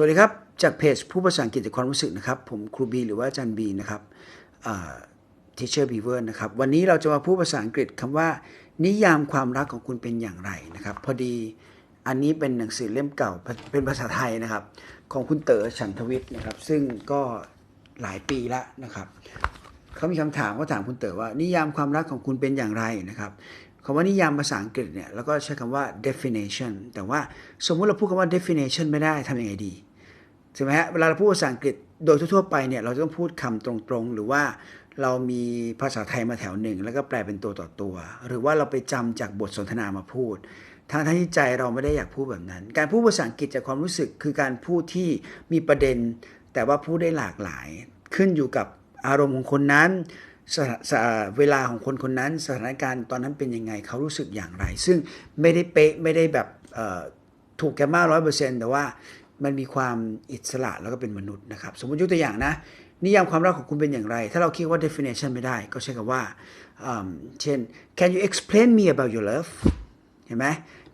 สวัสดีครับ จากเพจผู้ภาษาอังกฤษจากความรู้สึกนะครับ ผมครูบีหรือว่าอาจารย์บีนะครับทีเชอร์บีเวอร์นะครับ วันนี้เราจะมาพูดภาษาอังกฤษคำว่า นิยามความรักของคุณเป็นอย่างไรนะครับ พอดีอันนี้เป็นหนังสือเล่มเก่าเป็นภาษาไทยนะครับ ของคุณเต๋อฉันทวิทย์นะครับ ซึ่งก็หลายปีแล้วนะครับเขามีคำถามเขาถามคุณเต๋อว่า นิยามความรักของคุณเป็นอย่างไรนะครับคำว่านิยามภาษาอังกฤษเนี่ยแล้วก็ใช้คำว่า definition แต่ว่าสมมุติเราพูดคำว่า definition ไม่ได้ทำยังไงดี ช่ไหมฮะเวลาเราพูดภาษาอังกฤษโดยทั่วๆไปเนี่ยเราจะต้องพูดคำตรงๆ หรือว่าเรามีภาษาไทยมาแถวหนึ่ง แล้วก็แปลเป็นตัวต่อตัว หรือว่าเราไปจำจากบทสนทนามาพูดทั้งทั้งที่ใจเราไม่ได้อยากพูดแบบนั้น การพูดภาษาอังกฤษจากความรู้สึกคือการพูดที่มีประเด็น แต่ว่าพูดได้หลากหลาย ขึ้นอยู่กับอารมณ์ของคนนั้นเวลาของคนคนนั้น สถานการณ์ตอนนั้นเป็นยังไงเขารู้สึกอย่างไร ซึ่งไม่ได้เป๊ะไม่ได้แบบถูกแกมมาร้อยเปอร์เซ็นต์แต่ว่า มันมีความอิสระแล้วก็เป็นมนุษย์นะครับ สมมติยกตัวอย่างนะ นิยามความรักของคุณเป็นอย่างไร ถ้าเราคิดว่า definition ไม่ได้ ก็ใช้คำว่า เช่น can you explain me about your love เห็นไหม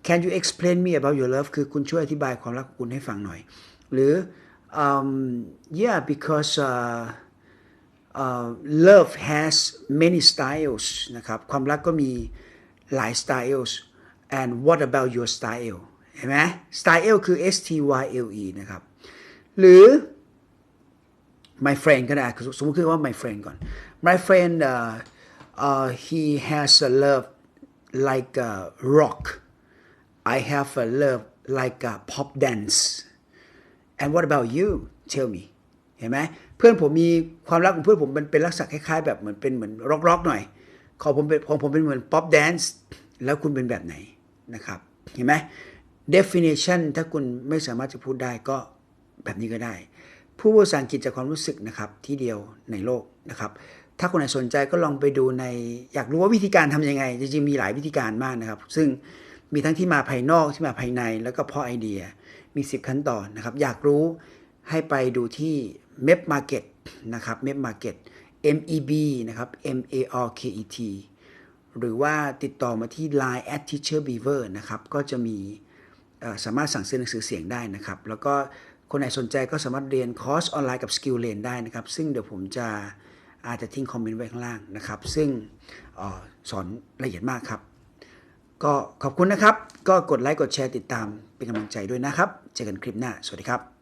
can you explain me about your love คือคุณช่วยอธิบายความรักของคุณให้ฟังหน่อย หรือ um, yeah because uh, uh, love has many styles นะครับ ความรักก็มีหลาย styles and what about your style เห็นไหม style คือ S T Y L E นะครับ หรือ my friend ก็ได้สมมติคือว่า my friend ก่อน my friend uh, uh, he has a love like a rock I have a love like a pop dance and what about you tell me เห็นไหมเพื่อนผมมีความรักของเพื่อนผมมันเป็นลักษณะคล้ายๆ แบบเหมือนเป็นเหมือนร็อกๆหน่อย ของผมเป็นของผมเป็นเหมือน pop dance แล้วคุณเป็นแบบไหนนะครับ เห็นไหม definition ถ้าคุณไม่สามารถจะพูดได้ก็แบบนี้ก็ได้ ผู้ภาษาอังกฤษจากความรู้สึกนะครับที่เดียวในโลกนะครับ ถ้าคนไหนสนใจก็ลองไปดูในอยากรู้ว่าวิธีการทำยังไง จริงๆมีหลายวิธีการมากนะครับ ซึ่งมีทั้งที่มาภายนอกที่มาภายในแล้วก็เพาะไอเดียมี 10 ขั้นตอนนะครับ อยากรู้ให้ไปดูที่ Map Market นะครับ Map Market M E B นะครับ M A R K E T หรือว่าติดต่อมาที่ Line at Teacher Beaver นะครับ ก็จะมี สามารถสั่งซื้อหนังสือเสียงได้นะครับ แล้วก็คนไหนสนใจก็สามารถเรียนคอร์สออนไลน์กับ Skill Lane ได้นะครับ ซึ่งเดี๋ยวผมจะอาจจะทิ้งคอมเมนต์ไว้ข้างล่างนะครับ ซึ่งออสอนละเอียดมากครับ ก็ขอบคุณนะครับ ก็กดไลค์กดแชร์ติดตามเป็นกำลังใจด้วยนะครับ เจอกันคลิปหน้า สวัสดีครับ